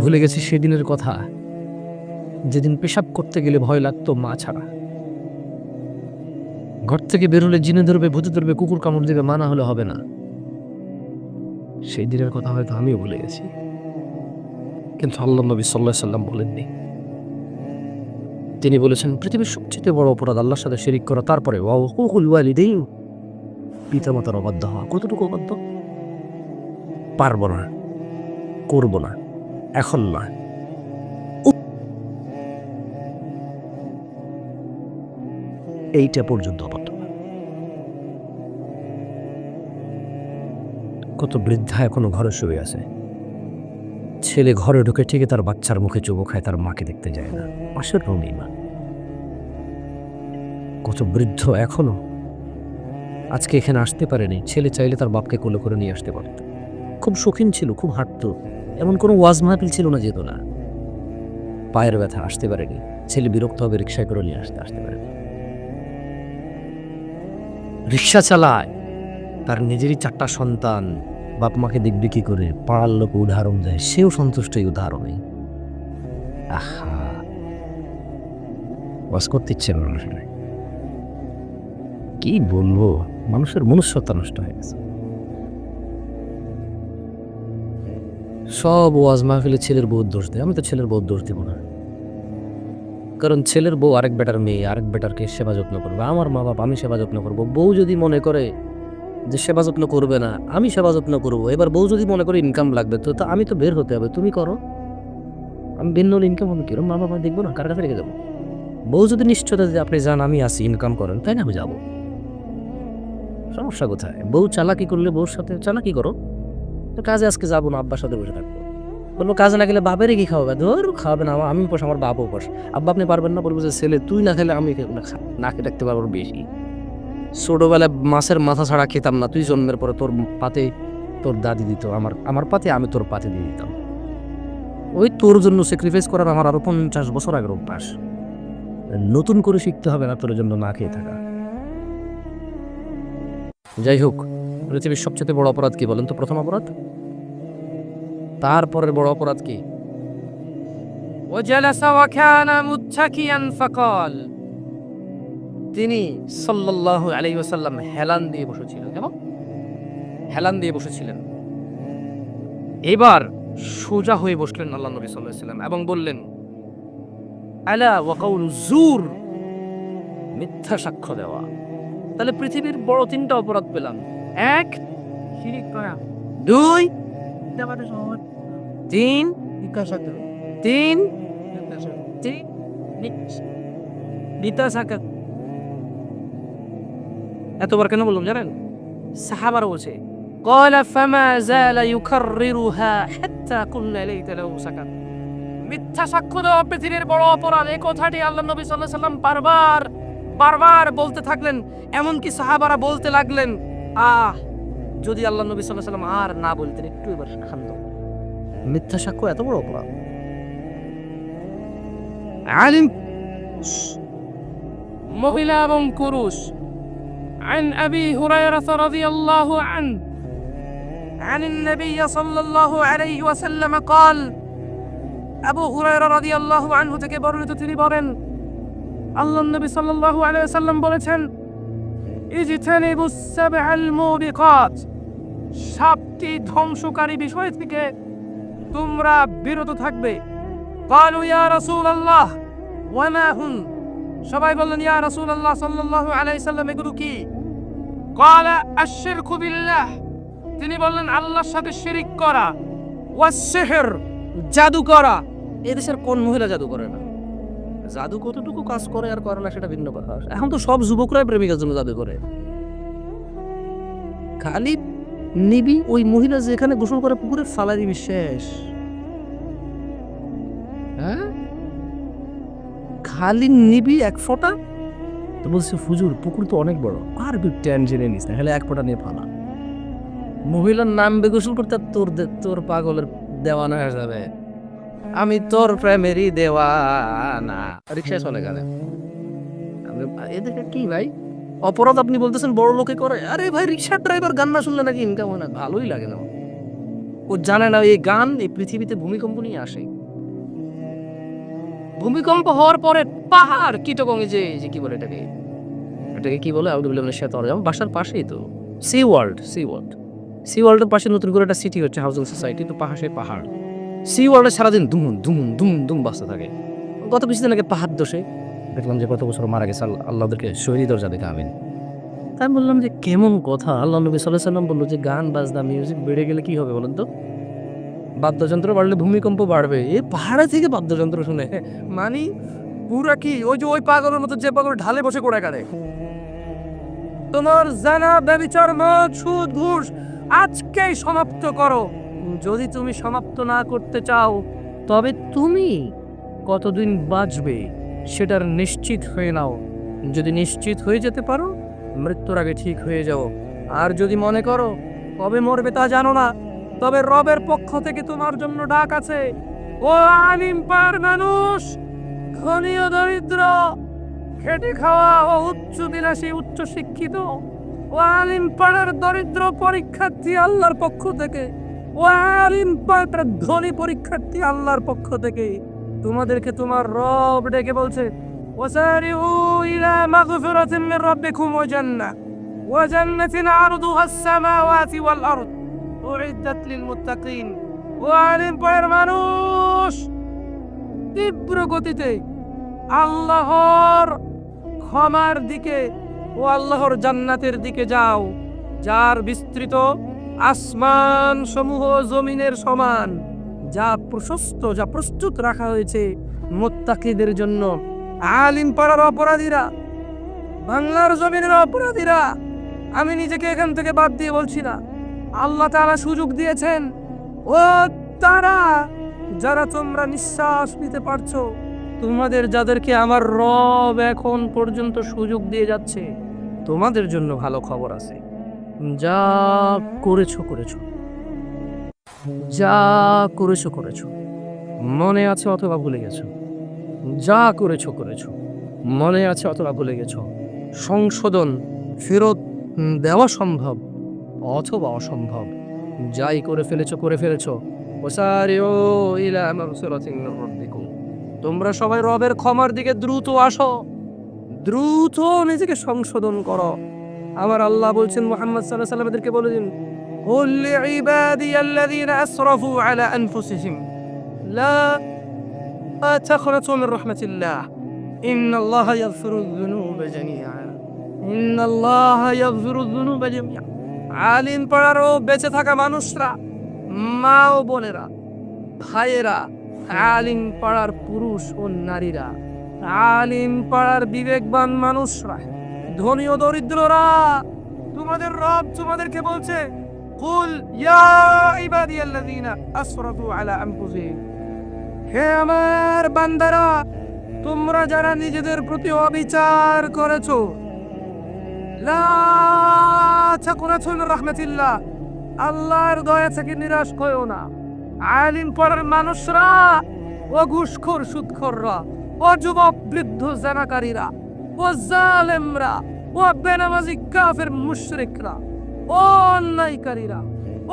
ভুলে গেছি সেদিনের কথা। যেদিন পেশাব করতে গেলে ভয় লাগতো মা ছাড়া। ঘর থেকে বেরোলে জিনে ধরবে, ভূতে ধরবে, কুকুর কামড় দেবে মানা হলে হবে না। সেই দিনের কথা হয়তো আমিও ভুলে গেছি। কিন্তু আল্লাহ নবী সাল্লাহ সাল্লাম বলেননি। তিনি বলেছেন, পৃথিবীর সবচেয়ে বড় অপরাধ আল্লাহর সাথে শিরিক করা, তারপরে পিতা মাতার অবাধ্য হওয়া। কতটুকু অবাধ্য? পারব না, করব না। এখন না এইটা পর্যন্ত অবাধ্য। কত বৃদ্ধা এখনও ঘরে শুয়ে আছে। ছেলে ঘরে ঢুকে ঠিকই তার বাচ্চার মুখে চুবো খায়, তার মাকে দেখতে যায় না। পাশের রুমেই মা। কত বৃদ্ধ এখনও। আজকে এখানে আসতে পারেনি। ছেলে চাইলে তার বাপকে কোলে করে নিয়ে আসতে পারত। খুব শৌখিন ছিল, খুব হাঁটতো। এমন কোনো ওয়াজ মাহফিল ছিল না যেত না পায়ের ব্যথা আসতে পারেনি, ছেলে বিরক্ত হবে রিক্সায় করে নিয়ে আসতে আসতে পারেনি। রিক্সা চালায়, তার নিজেরই চারটা সন্তান, বাপ মাকে দেখবে কি করে, পাড়ার লোক উদাহরণ দেয়, সেও সন্তুষ্ট এই উদাহরণে। আহা! বাস করতে ইচ্ছে কি বলব? মানুষের মনুষ্যত্ব নষ্ট হয়ে গেছে। সব ওয়াজ মাহফিলে ছেলের বউ দোষ দেয়। আমি তো ছেলের বউ দোষ দেবো না। কারণ ছেলের বউ আরেক বেটার মেয়ে, আরেক বেটারকে সেবা যত্ন করবে। আমার মা বাপ আমি সেবা যত্ন করব। বউ যদি মনে করে যে সেবা যত্ন করবে না, আমি সেবা যত্ন করব। এবার বউ যদি মনে করে ইনকাম লাগবে, তো আমি তো বের হতে হবে। তুমি করো। আমি ভিন্ন ইনকাম হবে কিরম? মা বাবা দেখব না? কার কাছে রেখে যাব? বউ যদি নিশ্চয়তা যে আপনি যান, আমি আসি ইনকাম করেন, তাই না আমি যাব? সমস্যা কোথায়? বউ চালাকি করলে বউর সাথে চালাকি করো। তো কাজে আজকে যাব না, আব্বার সাথে বসে থাকব। বলব, কাজে না গেলে বাপেরই কি খাওয়াবে? ধর, খাওয়াবে না, আমি বসে আমার বাপও বস আব্বা, আপনি পারবেন না? বলব যে, ছেলে, তুই না খেলে আমি না। খেয়ে রাখতে পারব বেশি। ছোটবেলায় মাছের মাথা ছাড়া খেতাম না, তুই জন্মের পরে তোর পাতে তোর দাদি দিত, আমার আমার পাতে আমি তোর পাতে দিয়ে দিতাম। ওই তোর জন্য স্যাক্রিফাইস করার আমার আরও পঞ্চাশ বছর আগের অভ্যাস। নতুন করে শিখতে হবে না তোর জন্য না খেয়ে থাকা। যাই হোক পৃথিবীর সবচেয়ে বড় অপরাধ কি বলেন তো প্রথম অপরাধ? তারপরের বড় অপরাধ কি? তিনি সাল্লাল্লাহু আলাইহি হেলান দিয়ে বসেছিলেন। কেমন? হেলান দিয়ে বসেছিলেন। এবার সোজা হয়ে বসলেন আল্লাহ নবী সাল্লাম এবং বললেন, আলা ওয়াকাউল জুর, মিথ্যা সাক্ষ্য দেওয়া। তাহলে পৃথিবীর বড় তিনটা অপরাধ পেলাম। এক শিরিক করা দুই দেবাতে সহজ তিন বিকাশাক তিন তিন বিতাসাকা এতবার কেন বললাম জানেন সাহাবারা বলছে قال فما زال يكررها حتى قلنا ليت له سكت মিথ্যা সাক্ষ্য দেওয়া পৃথিবীর বড় অপরাধ এই কথাটি আল্লাহ নবী সাল্লাহ সাল্লাম বারবার বারবার বলতে থাকলেন এমনকি সাহাবারা বলতে লাগলেন আহ যদি আল্লাহ নবী সাল্লাহ সাল্লাম আর না বলতেন একটু এবার শান্ত মিথ্যা সাক্ষ্য এত বড় অপরাধ আলিম মহিলা এবং পুরুষ عن أبي هريرة رضي الله عنه عن النبي صلى الله عليه وسلم قال أبو هريرة رضي الله عنه থেকে বর্ণিত তিনি বলেন আল্লাহ নবী সাল্লাল্লাহু আলাইহি ওয়াসাল্লাম বলেছেন ইজতানিবু সাবআল মুবিকাত সাতটি ধ্বংসকারী বিষয় থেকে তোমরা বিরত থাকবে قالوا يا رسول الله وما هن সবাই বললেন ইয়া রাসূলুল্লাহ সাল্লাল্লাহু আলাইহি সাল্লাম এগুলো কি قال الشرك بالله তিনি বললেন আল্লাহর সাথে শিরিক করা ওয়াসসিহর জাদু করা এদেশের কোন মহিলা জাদু করে না জাদু কতটুকু কাজ করে আর করে না সেটা ভিন্ন কথা। এখন তো সব যুবকরাই প্রেমিকার জন্য জাদু করে। খালি নিবি ওই মহিলা যেখানে গোসল করে পুকুরে ফালাই দিবি শেষ হ্যাঁ? খালি নিবি এক ফোঁটা? তো বলছে ফুজুর পুকুর তো অনেক বড়। আর বি টেনশনে নিস না হেলে এক ফোঁটা নিয়ে ফালা। মহিলার নাম গোসল করতে তোর তোর পাগলের দেওয়ানো হয়ে যাবে। আমি তোর প্রেমেরই দেওয়ানা। রিক্সায় চলে গেলে এদেরকে কি ভাই? অপরাধ আপনি বলতেছেন বড় লোকে করে? আরে ভাই রিক্সার ড্রাইভার গান না শুনলে নাকি ইনকাম হয় না? ভালোই লাগে না। ও জানে না, এই গান এই পৃথিবীতে ভূমিকম্প নিয়ে আসে। ভূমিকম্প হওয়ার পরে পাহাড় কীটকঙ্গে যে যে কি বলে এটাকে? এটাকে কি বলে? আউট আউদুল্লাহ সাথে আমার বাসার পাশেই তো। C world C world C ওয়ার্ল্ডের পাশে নতুন করে একটা সিটি হচ্ছে হাউজিং সোসাইটি তো পাহাড়ে পাহাড়। সি ওয়ার্ল্ডে সারাদিন দুম দুম দুম দুম বাসতে থাকে। গত কিছুদিন আগে পাহাড় দোষে দেখলাম যে কত বছর মারা গেছে আল্লাহ আল্লাহদেরকে শহীদ দরজা দেখে আমিন। তাই বললাম যে কেমন কথা আল্লাহ নবী সাল্লাহ সাল্লাম বলল যে গান বাজনা মিউজিক বেড়ে গেলে কি হবে বলেন তো? বাদ্যযন্ত্র বাড়লে ভূমিকম্প বাড়বে। এ পাহাড়ে থেকে বাদ্যযন্ত্র শুনে মানি পুরা কি ওই যে ওই পাগলের মতো যে পাগল ঢালে বসে করে কারে তোমার জানা ব্যবিচার মদ সুদ ঘুষ আজকেই সমাপ্ত করো। যদি তুমি সমাপ্ত না করতে চাও, তবে তুমি কতদিন বাঁচবে সেটার নিশ্চিত হয়ে নাও। যদি নিশ্চিত হয়ে যেতে পারো, মৃত্যুর আগে ঠিক হয়ে যাও। আর যদি মনে করো, কবে মরবে তা জানো না, তবে রবের পক্ষ থেকে তোমার জন্য ডাক আছে, ও আলিম পার মানুষ ধনীয় দরিদ্র, খেটে খাওয়া ও উচ্চ বিলাসী, উচ্চ শিক্ষিত, ও আলিম পাড়ার দরিদ্র পরীক্ষার্থী আল্লাহর পক্ষ থেকে একটা ধনী পরীক্ষার্থী আল্লাহর পক্ষ থেকে তোমাদেরকে তোমার রব ডেকে বলছে মানুষ। তীব্র গতিতে আল্লাহর ক্ষমার দিকে ও আল্লাহর জান্নাতের দিকে যাও, যার বিস্তৃত আসমান সমূহ জমিনের সমান, যা প্রশস্ত, যা প্রস্তুত রাখা হয়েছে মোত্তাকিদের জন্য। আলিম পাড়ার অপরাধীরা, বাংলার জমিনের অপরাধীরা, আমি নিজেকে এখান থেকে বাদ দিয়ে বলছি না। আল্লাহ তারা সুযোগ দিয়েছেন। ও তারা, যারা তোমরা নিঃশ্বাস নিতে পারছ, তোমাদের যাদেরকে আমার রব এখন পর্যন্ত সুযোগ দিয়ে যাচ্ছে, তোমাদের জন্য ভালো খবর আছে। যা করেছ করেছ। যা করেছ করেছ। মনে আছে অথবা ভুলে গেছো? যা করেছ করেছ। মনে আছে অথবা ভুলে গেছো? সংশোধন, ফেরত দেওয়া সম্ভব অথবা অসম্ভব? যাই করে ফেলেছো করে ফেলেছো। তোমরা সবাই রবের ক্ষমার দিকে দ্রুত আসো। দ্রুত নিজেকে সংশোধন করো। আমার আল্লাহ বলছেন মোহাম্মদ সাল্লাহ সাল্লামদেরকে বলে দিন قل لعبادي الذين أسرفوا على أنفسهم لا تقنطوا من رحمة الله إن الله يغفر الذنوب جميعا إن الله يغفر الذنوب جميعا আলিম পাড়ারও বেঁচে থাকা মানুষরা মা ও বোনেরা ভাইয়েরা আলিম পাড়ার পুরুষ ও নারীরা আলিম পাড়ার বিবেকবান মানুষরা ধনী ও দরিদ্ররা, তোমাদের রব তোমাদেরকে বলছে, কুল ইয়া ইবাদিয়াল্লাযীনা আসরাফু আলা আনফুসিহিম। হে আমার বান্দারা, তোমরা যারা নিজেদের প্রতি অবিচার করেছ, লা তাকুনাতু মির রাহমাতিল্লাহ, আল্লাহর দয়া থেকে নিরাশ হয়েও না। আলিম পড়ার মানুষরা ও ঘুষখোর সুদখোররা, ও যুবক বৃদ্ধ জানাকারীরা ও জালেমরা, ও বেনামাজি কাফের মুশরিকরা, ও অন্যায়কারীরা,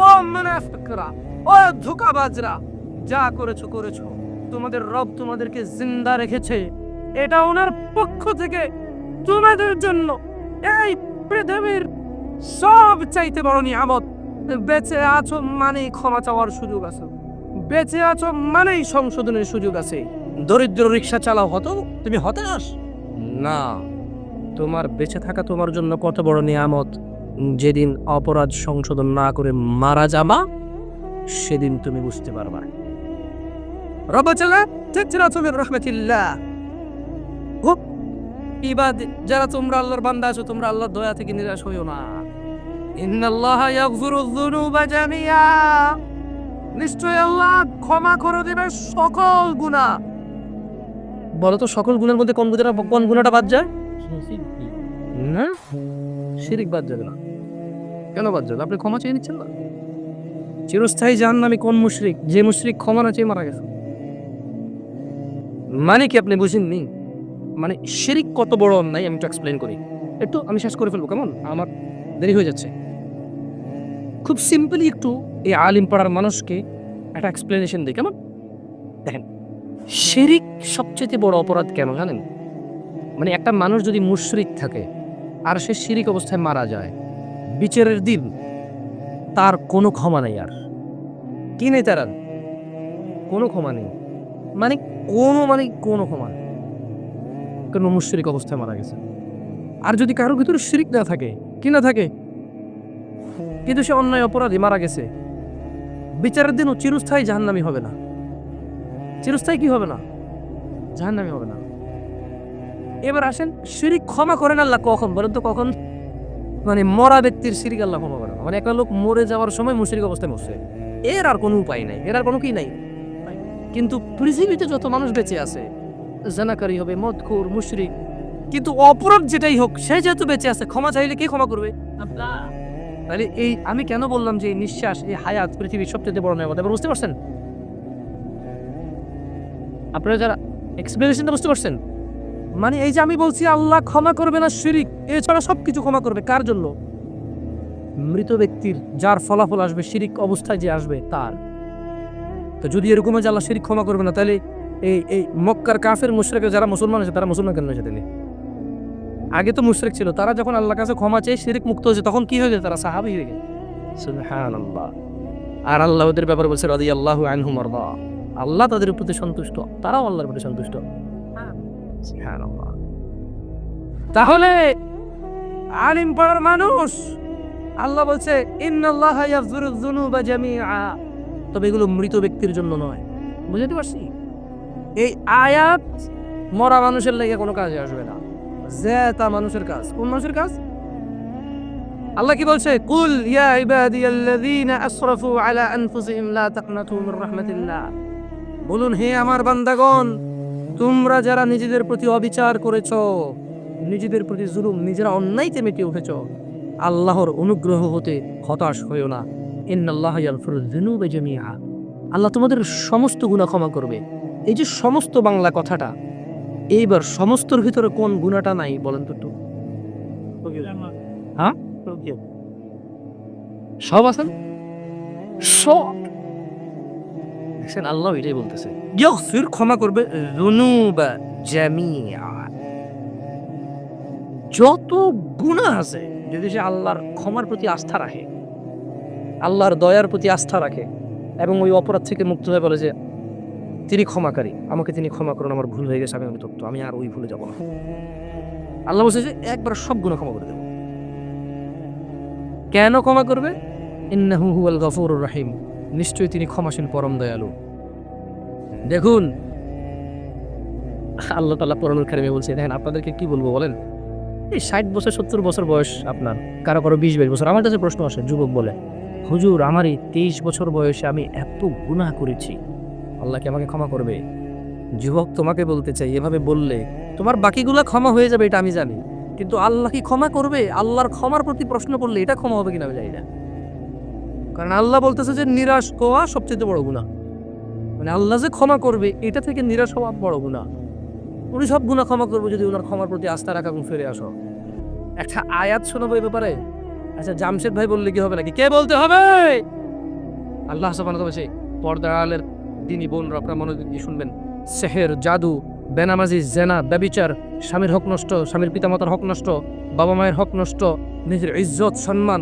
ও মুনাফিকরা, ও ধোকাবাজরা, যা করেছ করেছ। তোমাদের রব তোমাদেরকে জিন্দা রেখেছে। এটা ওনার পক্ষ থেকে তোমাদের জন্য এই পৃথিবীর সব চাইতে বড় নিয়ামত। বেঁচে আছো মানেই ক্ষমা চাওয়ার সুযোগ আছে। বেঁচে আছো মানেই সংশোধনের সুযোগ আছে। দরিদ্র রিক্সা চালাও হতো, তুমি হতাশ? না, তোমার বেঁচে থাকা তোমার জন্য কত বড় নিয়ামত। যেদিন অপরাধ সংশোধন না করে মারা যাবা, সেদিন তুমি বুঝতে পারবা। ইবাদ, যারা তোমরা আল্লাহর বান্দা আছো, তোমরা আল্লাহর দয়া থেকে নিরাশ হইও না। নিশ্চয় আল্লাহ ক্ষমা করে দিবে সকল গুনাহ। বলো তো, সকল গুণের মধ্যে কোন গুণাটা কোন গুণটা বাদ যায়? না, শিরিক বাদ যাবে না। কেন বাদ যাবে? আপনি ক্ষমা চেয়ে নিচ্ছেন না? চিরস্থায়ী জান আমি কোন মুশরিক? যে মুশরিক ক্ষমা না চেয়ে মারা গেছে। মানে কি আপনি বুঝেননি? মানে শিরিক কত বড় অন্যায়, আমি একটু এক্সপ্লেন করি। একটু আমি শেষ করে ফেলব, কেমন? আমার দেরি হয়ে যাচ্ছে। খুব সিম্পলি একটু এই আলিম পাড়ার মানুষকে একটা এক্সপ্লেনেশন দিই, কেমন? দেখেন শিরিক সবচেয়ে বড় অপরাধ কেন জানেন? মানে একটা মানুষ যদি মুশরিক থাকে, আর সে শিরিক অবস্থায় মারা যায়, বিচারের দিন তার কোনো ক্ষমা নেই আর। কি নেই তার? কোনো ক্ষমা নেই। মানে কোনো মানে কোনো ক্ষমা কোনো মুশরিক অবস্থায় মারা গেছে? আর যদি কারোর ভিতরে শিরিক না থাকে, কি না থাকে? কিন্তু সে অন্যায় অপরাধী মারা গেছে। বিচারের দিনও চিরস্থায়ী জাহান্নামি হবে না। চিরস্থায়ী কি হবে না? জাহান্নামি হবে না। এবার আসেন শিরিক ক্ষমা করেন আল্লাহ কখন? বলেন তো কখন? মানে মরা ব্যক্তির শিরিক আল্লাহ ক্ষমা করেন। মানে একটা লোক মরে যাওয়ার সময় মুশরিক অবস্থায় মরছে। এর আর কোনো উপায় নাই এর আর কোনো কি নাই? কিন্তু পৃথিবীতে যত মানুষ বেঁচে আছে জানাকারী হবে মদখোর মুশরিক কিন্তু অপরাধ যেটাই হোক সে যেহেতু বেঁচে আছে ক্ষমা চাইলে কে ক্ষমা করবে? তাহলে এই আমি কেন বললাম যে এই নিঃশ্বাস এই হায়াত পৃথিবীর সবচেয়ে বড় নেমত এবার বুঝতে পারছেন? আপনারা যারা এক্সপ্লেনেশনটা বুঝতে পারছেন? মানে এই যে আমি বলছি, আল্লাহ ক্ষমা করবে না শিরিক, এছাড়া সব কিছু ক্ষমা করবে, কার জন্য? মৃত ব্যক্তির যার ফলাফল আসবে, শিরিক অবস্থায় যে আসবে, তার। তো যদি এরকম যে আল্লাহ শিরিক ক্ষমা করবে না, তাহলে এই এই মক্কার কাফের মুশরেকে যারা মুসলমান আছে তারা মুসলমান কেন হয়েছে তাহলে? আগে তো মুশরিক ছিল, তারা যখন আল্লাহর কাছে ক্ষমা চেয়ে শিরিক মুক্ত হয়েছে, তখন কি হয়ে গেছে? তারা সাহাবি হয়ে গেছে। সুবহানাল্লাহ। আর আল্লাহ ওদের ব্যাপারে বলছে রাদি আল্লাহ আনহুম আরদা আল্লাহ তাদের প্রতি সন্তুষ্ট তারাও আল্লাহর প্রতি সন্তুষ্ট। তাহলে আলিম পাড়ার মানুষ আল্লাহ বলছে তবে এগুলো মৃত ব্যক্তির জন্য নয়। বুঝতে পারছি? এই আয়াত মরা মানুষের লেগে কোনো কাজে আসবে না। যে তা মানুষের কাজ। কোন মানুষের কাজ? আল্লাহ কি বলছে? কুল ইয়া ইবাদিয়াল্লাযীনা আসরাফু আলা আনফুসিহিম লা তাকনাতু মির রাহমাতিল্লাহ। বলুন হে আমার বান্দাগণ তোমরা যারা নিজেদের প্রতি অবিচার করেছ নিজেদের প্রতি জুলুম নিজেরা অন্যায়তে মেতে উঠেছো আল্লাহর অনুগ্রহ হতে হতাশ হয়েও না। ইন্নাল্লাহ আল্লাহ তোমাদের সমস্ত গুনাহ ক্ষমা করবে। এই যে সমস্ত বাংলা কথাটা এইবার সমস্তর ভিতরে কোন গুণাটা নাই বলেন তো হ্যাঁ? সব আছেন সব দেখছেন, আল্লাহ এটাই বলতেছে। ইয়াগফির, ক্ষমা করবে যুনুবা জামিআ। যত গুনাহ আছে, যদি সে আল্লাহর ক্ষমার প্রতি আস্থা রাখে, আল্লাহর দয়ার প্রতি আস্থা রাখে, এবং ওই অপরাধ থেকে মুক্ত হয়ে বলে যে, তিনি ক্ষমাকারী, আমাকে তিনি ক্ষমা করুন, আমার ভুল হয়ে গেছে, আমি অনুতপ্ত, আমি আর ওই ভুলে যাব না। আল্লাহ বলছে যে, একবার সব গুণ ক্ষমা করে দেব। কেন ক্ষমা করবে? ইন্নাহু হুয়াল গফুরুর রাহিম। নিশ্চয়ই তিনি ক্ষমাসীন পরম দয়ালু। দেখুন। আল্লাহ তাআলা পরনুল কারিমে বলছে, দেখেন, আপনাদেরকে কি বলব বলেন? এই ষাট বছর, সত্তর বছর বয়স আপনার, কারও কারও বিশ, বাইশ বছর। আমার কাছে প্রশ্ন আসে, যুবক বলে, হুজুর, আমার এই তেইশ বছর বয়সে আমি এত গুনাহ করেছি। আল্লাহ কি আমাকে ক্ষমা করবে? যুবক তোমাকে বলতে চাই, এভাবে বললে, তোমার বাকিগুলা ক্ষমা হয়ে যাবে, এটা আমি জানি। কিন্তু আল্লাহ কি ক্ষমা করবে? আল্লাহর ক্ষমার প্রতি প্রশ্ন করলে এটা ক্ষমা হবে কিনা আমি জানি না। কারণ আল্লাহ বলতেছে যে নিরাশ হওয়া সবচেয়ে বড় গুণা মানে আল্লাহ যে ক্ষমা করবে, এটা থেকে নিরাশ হওয়া বড় গুণা উনি সব গুণা ক্ষমা করব যদি ওনার ক্ষমার প্রতি আস্থা রাখা এবং ফিরে আসো। একটা আয়াত শোনাবো এই ব্যাপারে? আচ্ছা জামশেদ ভাই বললে কি হবে নাকি? কে বলতে হবে? আল্লাহ সবান বলছে, পর্দার আলের দিনী বোনরা আপনার মনোযোগ দিয়ে শুনবেন। সেহের, জাদু, বেনামাজি, জেনা, ব্যবিচার, স্বামীর হক নষ্ট, স্বামীর পিতামাতার হক নষ্ট, বাবা মায়ের হক নষ্ট, নিজের ইজ্জত, সম্মান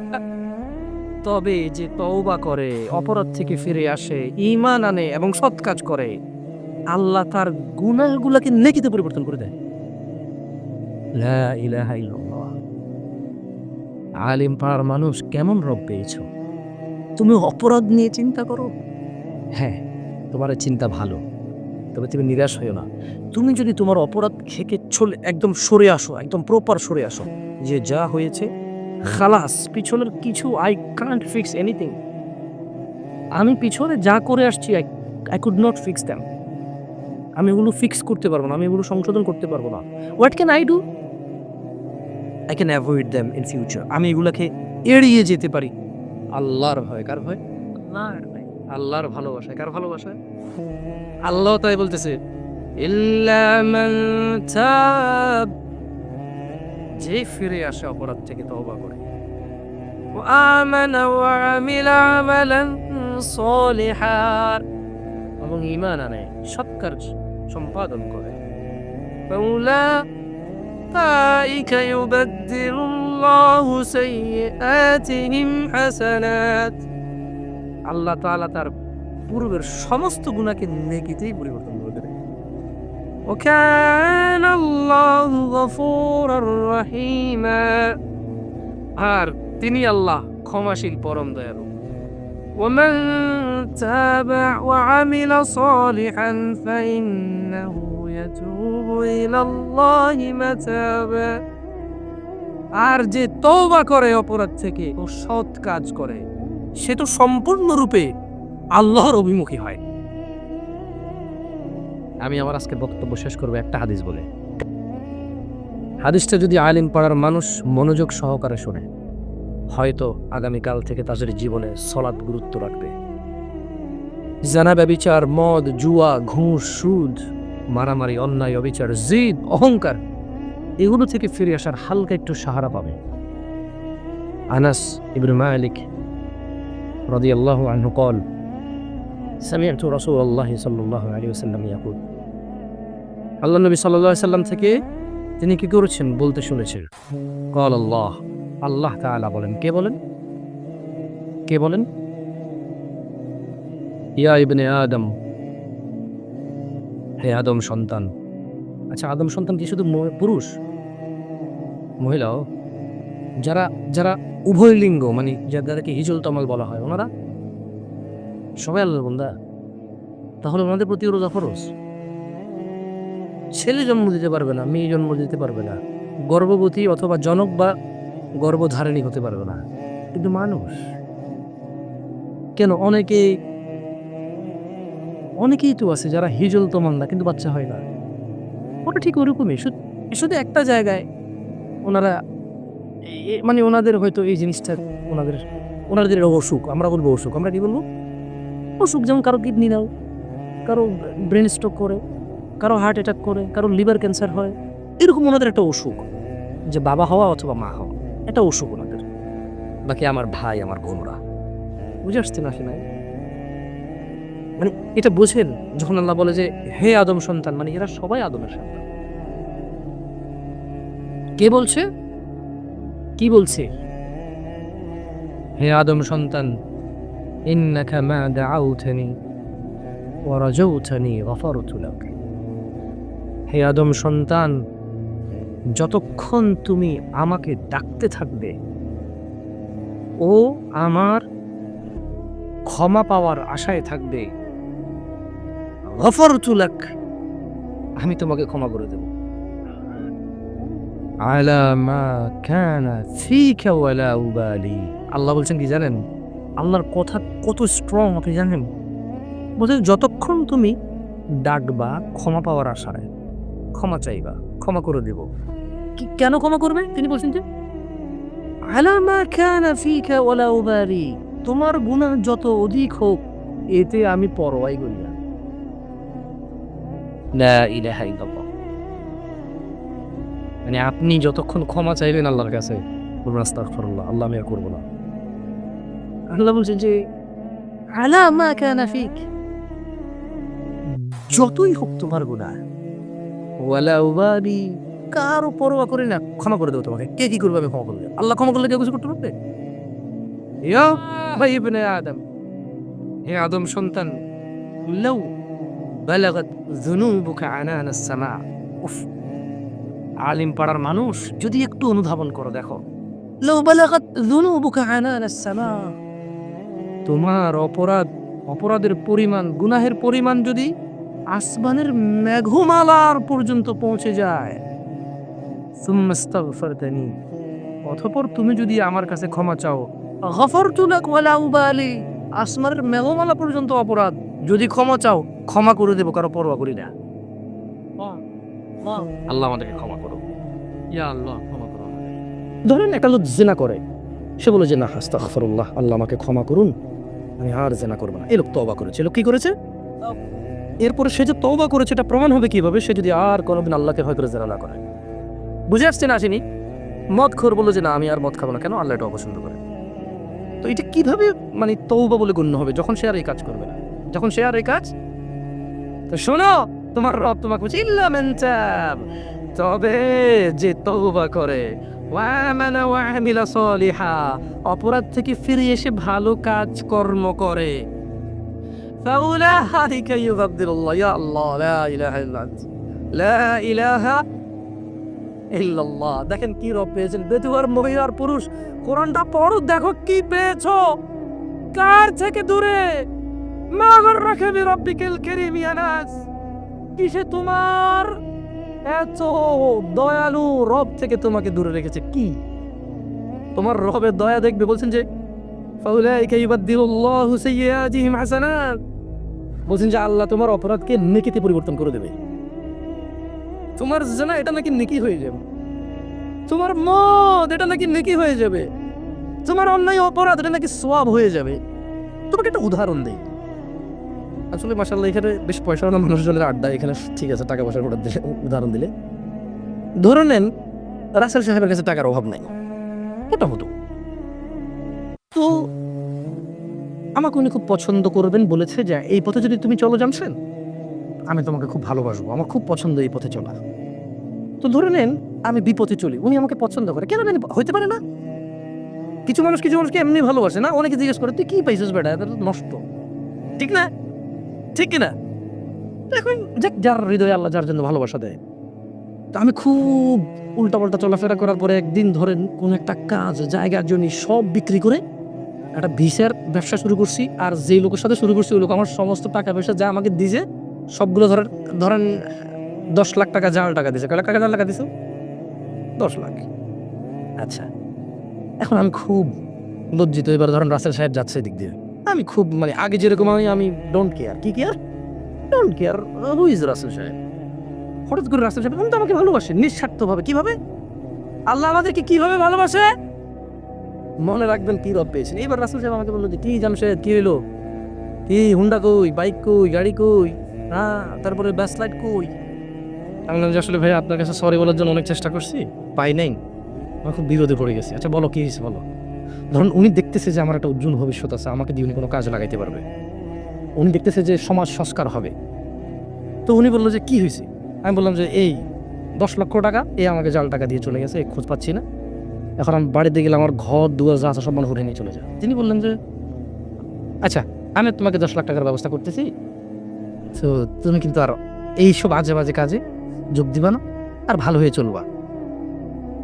তবে যে তওবা করে, অপরাধ থেকে ফিরে আসে ইমান আনে এবং সৎ কাজ করে, আল্লাহ তার গুনাহগুলোকে নেকিতে পরিবর্তন করে দেয়। আলিম পাড়ার মানুষ কেমন রব পেয়েছ? তুমি অপরাধ নিয়ে চিন্তা করো? হ্যাঁ তোমার চিন্তা ভালো, তবে তুমি নিরাশ হইও না। তুমি যদি তোমার অপরাধ থেকে চলে একদম সরে আসো, একদম প্রপার সরে আসো, যে যা হয়েছে খালাস পিছনের কিছু আই কান্ট ফিক্স এনিথিং আমি পিছনে যা করে আসছি I could not fix them আমি এগুলো ফিক্স করতে পারব না আমি এগুলো সংশোধন করতে পারব না। What can I do I can avoid them in future আমি এগুলোকে এড়িয়ে যেতে পারি। আল্লাহর ভয় কার ভয়? আল্লাহর ভয়। আল্লাহর ভালোবাসায় কার ভালোবাসায়? আল্লাহ তাই বলতেছে ইল্লা মান তাব যে ফিরে আসে অপরাধ থেকে তওবা করে وآمن وعمل عملا صالحا এবং ঈমান আনে সৎ কার্য সম্পাদন করে فأولئك يبدل الله سيئاتهم حسنات আল্লাহ তাআলা তার পূর্বের সমস্ত গুনাহকে নেকিতেই পরিবর্তন করে দেবে وكان الله غفورا رحيما আর তিনি আল্লাহ ক্ষমাশীল পরম দয়ালু ومن تاب وعمل صالحا فإنه يتوب إلى الله متابا আর যে তওবা করে অপরাধ থেকে ও সৎ কাজ করে সে তো সম্পূর্ণরূপে আল্লাহর অভিমুখী হয় আমি আমার আজকে বক্তব্য শেষ করবো একটা হাদিস বলে হাদিসটা যদি আলিম পাড়ার মানুষ মনোযোগ সহকারে শোনে হয়তো আগামীকাল থেকে তাদের জীবনে সলাৎ গুরুত্ব রাখবে জানা ব্যবিচার মদ জুয়া ঘুষ সুদ মারামারি অন্যায় অবিচার জিদ অহংকার এগুলো থেকে ফিরে আসার হালকা একটু সাহারা পাবে আনাস ইবনু মালিক রাদিয়াল্লাহু আনহু قال سمعت رسول الله صلى الله عليه وسلم يقول আল্লাহ নবী সাল্লা সাল্লাম থেকে তিনি কি করেছেন? বলতে শুনেছেন। কল আল্লাহ। আল্লাহ তালা বলেন। কে বলেন? কে বলেন? ইয়া ইবনে আদম। হে আদম সন্তান। আচ্ছা আদম সন্তান কি শুধু পুরুষ? মহিলাও? যারা যারা উভয় লিঙ্গ মানে যাদেরকে হিজল তমাল বলা হয়, ওনারা? সবাই আল্লাহ বন্ধা তাহলে ওনাদের প্রতি রোজা ফরজ? ছেলে জন্ম দিতে পারবে না, মেয়ে জন্ম দিতে পারবে না, গর্ভবতী অথবা জনক বা গর্ভধারিণী হতে পারবে না। কিন্তু মানুষ, কেন অনেকে, অনেকেই তো আছে যারা হিজল তমাল না কিন্তু বাচ্চা হয় না। ওটা ঠিক ওরকমই, শুধু একটা জায়গায় ওনারা মানে ওনাদের হয়তো এই জিনিসটা ওনাদের ওনাদের অসুখ, আমরা বলব অসুখ, আমরা কি বলব? অসুখ যেমন কারও কিডনি নাও, কারও ব্রেন স্ট্রোক করে কারও হার্ট অ্যাটাক করে, কারও লিভার ক্যান্সার হয়, এরকম ওনাদের একটা অসুখ। যে বাবা হওয়া অথবা মা হওয়া এটা অসুখ ওনাদের। বাকি আমার ভাই, আমার বোনরা। বুঝে আসছে না সে নাই মানে এটা বোঝেন যখন আল্লাহ বলে যে, হে আদম সন্তান মানে এরা সবাই আদমের সন্তান। কে বলছে? কি বলছে? হে আদম সন্তান, ইন্নাকা মা দাআউতানি ওয়া রাজাউতানি গফারতু লাক। হে আদম সন্তান, যতক্ষণ তুমি আমাকে ডাকতে থাকবে, ও আমার ক্ষমা পাওয়ার আশায় থাকবে। গফারতু লাক, আমি তোমাকে ক্ষমা করে দেব। আলা মা কানা ফিকা ওয়ালা উবালি। আল্লাহ বলছেন কি জানেন? আল্লাহর কথা কত স্ট্রং আপনি জানেন? বলছে যতক্ষণ তুমি ডাকবা, ক্ষমা পাওয়ার আশায়। ক্ষমা চাইবা ক্ষমা করে দেব। কেন ক্ষমা করবে? তিনি বলছেন যে আলা মা কানা ফিকা ওয়ালা উবালি তোমার গুনাহ যত অধিক হোক এতে আমি পরোয়াই করি না। লা ইলাহা ইল্লাল্লাহ। মানে আপনি যতক্ষণ ক্ষমা চাইবেন আল্লাহর কাছে বলবেন আস্তাগফিরুল্লাহ আল্লাহ আমি আর করব না। আল্লাহ বলছেন যে আলা মা কানা ফিক যতই হোক তোমার গুনাহ ওয়ালা উবালি কারও পরোয়া করি না ক্ষমা করে দেবো তোমাকে। কে কি করবে আমি ক্ষমা করবে আল্লাহ ক্ষমা করলে কেউ কিছু করতে পারবে? ইয়া ভাই ইবনে আদম। হে আদম সন্তান লাউ বালাগাত যুনুবুকা আনানাস সামা। উফ আলিম পাড়ার মানুষ যদি একটু অনুধাবন করো দেখো। লাউ বালাগাত যুনুবুকা আনানাস সামা। তোমার অপরাধ অপরাধের পরিমাণ গুনাহের পরিমাণ যদি আসমানের মেঘমালার পর্যন্ত পৌঁছে যায়। অতঃপর তুমি যদি আমার কাছে ক্ষমা চাও। গফারতু লাক ওয়ালা আসমানের মেঘমালা পর্যন্ত অপরাধ। যদি ক্ষমা চাও, ক্ষমা করে দেবো, কারও পরোয়া করি না। আল্লাহ আমাদেরকে ক্ষমা করো ইয়া আল্লাহ, ক্ষমা করো ধরেন একটা জেনা করে। সে বলে যে, না, আস্তাগফিরুল্লাহ, আল্লাহ আমাকে ক্ষমা করুন। আমি আর জেনা করব না। এই লোক তওবা করেছে। এই লোক কি করেছে? এরপরে সে যে তওবা করেছে, এটা প্রমাণ হবে কীভাবে? সে যদি আর কোনোদিন আল্লাহকে ভয় করে জেনা না করে। বুঝে আসছে না আসেনি? মদ খোর বলল যে, না, আমি আর মদ খাব না। কেন? আল্লাহ এটা অপছন্দ করে। তো এটা কীভাবে মানে তৌবা বলে গণ্য হবে? যখন সে আর এই কাজ করবে না। যখন সে আর এই কাজ, তো শোনো, তোমার রব তোমাকে বলছে, ইল্লা মান তাব। তবে যে তৌবা করে অপরাধ থেকে ফিরে এসে ভালো কাজ কর্ম করে। ফাউলাইকা ইউবাদদিলুল্লাহ ইয়া আল্লাহ লা ইলাহা ইল্লা আন্ত লা ইলাহা ইল্লাল্লাহ দেখেন কি রব পেয়েছেন? বেতুয়ার মহিলার পুরুষ। কোরআনটা পড়ো, দেখো কি পেয়েছ। কার থেকে দূরে? মাগর রাখে বি রব্বিকেল কারীম ইয়া নাস কিসে তোমার? এত দয়ালু রব থেকে তোমাকে দূরে রেখেছে। কি? তোমার রবের দয়া দেখবে, বলছেন যে, ফাউলাইকা ইউবাদদিলুল্লাহু সাইয়্যাতিহিম হাসানাত। বলছেন যে আল্লাহ তোমার অপরাধকে নেকিতে পরিবর্তন করে দেবে। তোমার জানা এটা নাকি নেকি হয়ে যাবে। তোমার মদ এটা নাকি নেকি হয়ে যাবে। তোমার অন্যায় অপরাধ এটা নাকি সোয়াব হয়ে যাবে। তোমাকে একটা উদাহরণ দেই। আসলে মাসাল্লাহ এখানে বেশ পয়সাওয়ালা মানুষজনের আড্ডা, এখানে ঠিক আছে, টাকা পয়সার উদাহরণ দিলে উদাহরণ দিলে। ধরে নেন, রাসেল সাহেবের কাছে টাকার অভাব নাই। মোটামুটি। তো আমাকে উনি খুব পছন্দ করবেন বলেছে যে, এই পথে যদি তুমি চলো জানছেন আমি তোমাকে খুব ভালোবাসবো। আমার খুব পছন্দ এই পথে চলা। তো ধরে নেন, আমি বিপথে চলি। উনি আমাকে পছন্দ করে। কেন জানি হইতে পারে না। কিছু মানুষ কিছু মানুষকে এমনি ভালোবাসে না। অনেকে জিজ্ঞেস করে, তুই কি পাইছিস বেটা? এটা নষ্ট। ঠিক না? ঠিক কিনা? এখন যাক, যার হৃদয় আল্লাহ যার জন্য ভালোবাসা দেয়। তো আমি খুব উল্টাপাল্টা চলাফেরা করার পরে একদিন ধরেন, কোন একটা কাজ জায়গার জন্য সব বিক্রি করে একটা ভিসার ব্যবসা শুরু করছি, আর যে লোকের সাথে শুরু করছি, ওই লোক আমার সমস্ত টাকা পয়সা যা আমাকে দিছে, সবগুলো ধরেন ধরেন, দশ লাখ টাকা জাল টাকা দিছে। কয় লাখ টাকা জাল টাকা দিছো? দশ লাখ। আচ্ছা এখন আমি খুব লজ্জিত, এবার ধরেন রাসেল সাহেব যাচ্ছে এদিক দিয়ে। আমি খুব মানে আগে যেরকম আমি আমি ডোন্ট কেয়ার কি care don't care who is Russell সাহেব? হঠাৎ করে রাসেল সাহেব, উনি তো আমাকে ভালোবাসে, নিঃস্বার্থভাবে। কীভাবে? আল্লাহ আমাদেরকে কীভাবে ভালোবাসে? মনে রাখবেন কি রব পেয়েছেন। এবার রাসেল সাহেব আমাকে বলল যে, কি জামশেদ কি হইল? কি হুন্ডা কই, বাইক কই, গাড়ি কই? হ্যাঁ তারপরে ব্যাস লাইট কই? আমি বললাম যে, আসলে ভাই আপনার কাছে সরি বলার জন্য অনেক চেষ্টা করছি, পাই নাই। আমি খুব বিরোধে পড়ে গেছি। আচ্ছা বলো, কি হয়েছে বলো? ধরুন উনি দেখতেছে যে আমার একটা উজ্জ্বল ভবিষ্যৎ আছে, আমাকে দিয়ে উনি কোনো কাজ লাগাইতে পারবে। উনি দেখতেছে যে সমাজ সংস্কার হবে। তো উনি বলল যে, কি হয়েছে? আমি বললাম যে, এই দশ লক্ষ টাকা, এ আমাকে জাল টাকা দিয়ে চলে গেছে খোঁজ পাচ্ছি না। এখন আমি বাড়িতে গেলে আমার ঘর, দুয়ার যা আছে সব মানুষ উঠে নিয়ে চলে যায় তিনি বললেন যে আচ্ছা আমি তোমাকে দশ লাখ টাকার ব্যবস্থা করতেছি। তো তুমি কিন্তু আর এইসব আজে বাজে কাজে যোগ দিবা না, আর ভালো হয়ে চলবা।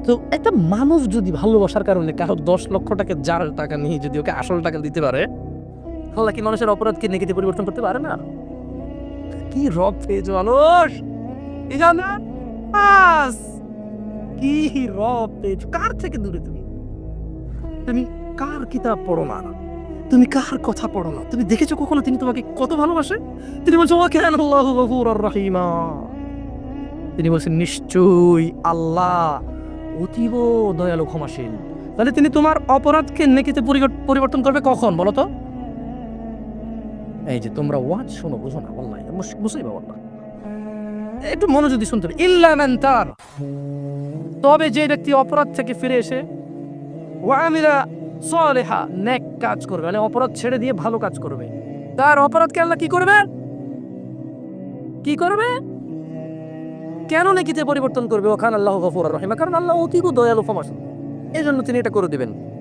তো একটা মানুষ যদি ভালোবাসার কারণে কারও দশ লক্ষ টাকা, যার টাকা নিয়ে যদি ওকে আসল টাকা দিতে পারে তাহলে কি মানুষের অপরাধ অপরাধকে নেগেটিভ পরিবর্তন করতে পারে না? কি রব পেয়েছ মানুষ এখানে আস! কি রব পেয়েছ কার থেকে দূরে তুমি? তুমি কার কিতাব পড়ো না? তুমি কার কথা পড়ো না? তুমি দেখেছ কখনো তিনি তোমাকে কত ভালোবাসে? তিনি বলছো গফুরুর রহিমা। তিনি বলছেন, নিশ্চয়ই আল্লাহ অতীব দয়ালু, ক্ষমাশীল। তাহলে তিনি তোমার অপরাধকে নেকিতে পরিবর- পরিবর্তন করবে কখন, বলো তো? এই যে তোমরা ওয়াজ শোনো, বুঝো না, আল্লাহ বুঝেই পাবো না একটু মনোযোগ দিয়ে শুনতে ইল্লা মান তবে যে ব্যক্তি অপরাধ থেকে ফিরে এসে ওয়ামিরা সলেহা নেক কাজ করবে মানে অপরাধ ছেড়ে দিয়ে ভালো কাজ করবে। তার অপরাধকে আল্লাহ কি করবে? কি করবে? কেন নেকিতে পরিবর্তন করবে? ওখান আল্লাহ গফুর রহিমা। কারণ আল্লাহ অতীব দয়ালু ফমাস এই জন্য তিনি এটা করে দিবেন।